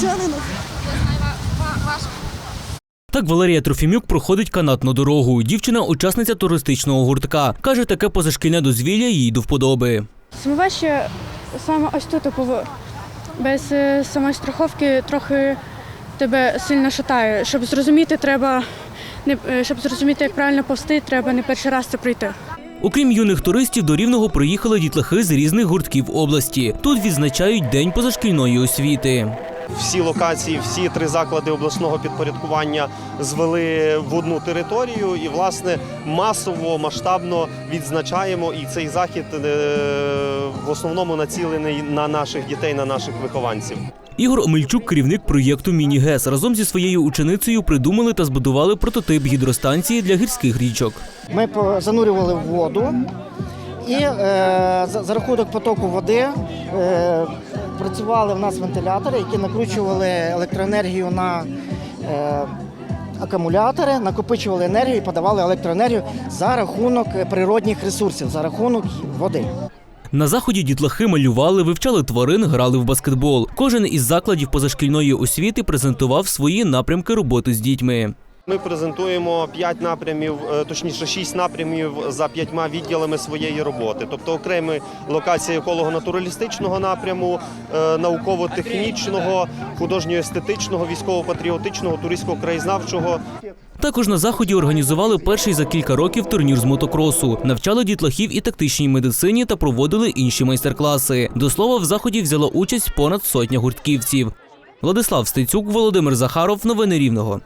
Тягнено. Так Валерія Трофімюк проходить канатну дорогу. Дівчина учасниця туристичного гуртка. Каже, таке позашкільне дозвілля їй до вподоби. Саме важче саме ось тут, типу, без е, самої страховки трохи тебе сильно шатає. Щоб зрозуміти, треба е, щоб зрозуміти, як правильно повсти, треба не перший раз це пройти. Окрім юних туристів, до Рівного приїхали дітлахи з різних гуртків області. Тут відзначають День позашкільної освіти. Всі локації, всі три заклади обласного підпорядкування звели в одну територію і, власне, масово, масштабно відзначаємо. І цей захід е, в основному націлений на наших дітей, на наших вихованців. Ігор Омельчук, керівник проєкту Міні-ГЕС, разом зі своєю ученицею придумали та збудували прототип гідростанції для гірських річок. Ми занурювали в воду і е, за, за рахунок потоку води е, працювали в нас вентилятори, які накручували електроенергію на е, акумулятори, накопичували енергію і подавали електроенергію за рахунок природних ресурсів, за рахунок води. На заході дітлахи малювали, вивчали тварин, грали в баскетбол. Кожен із закладів позашкільної освіти презентував свої напрямки роботи з дітьми. Ми презентуємо п'ять напрямів, е, точніше шість напрямів за п'ятьма відділами своєї роботи. Тобто окремі локації еколого-натуралістичного напряму, е, науково-технічного, художньо-естетичного, військово-патріотичного, туристсько-краєзнавчого. Також на заході організували перший за кілька років турнір з мотокросу, навчали дітлахів і тактичній медицині та проводили інші майстер-класи. До слова, в заході взяла участь понад сотня гуртківців. Владислав Стецюк, Володимир Захаров. Новини Рівного.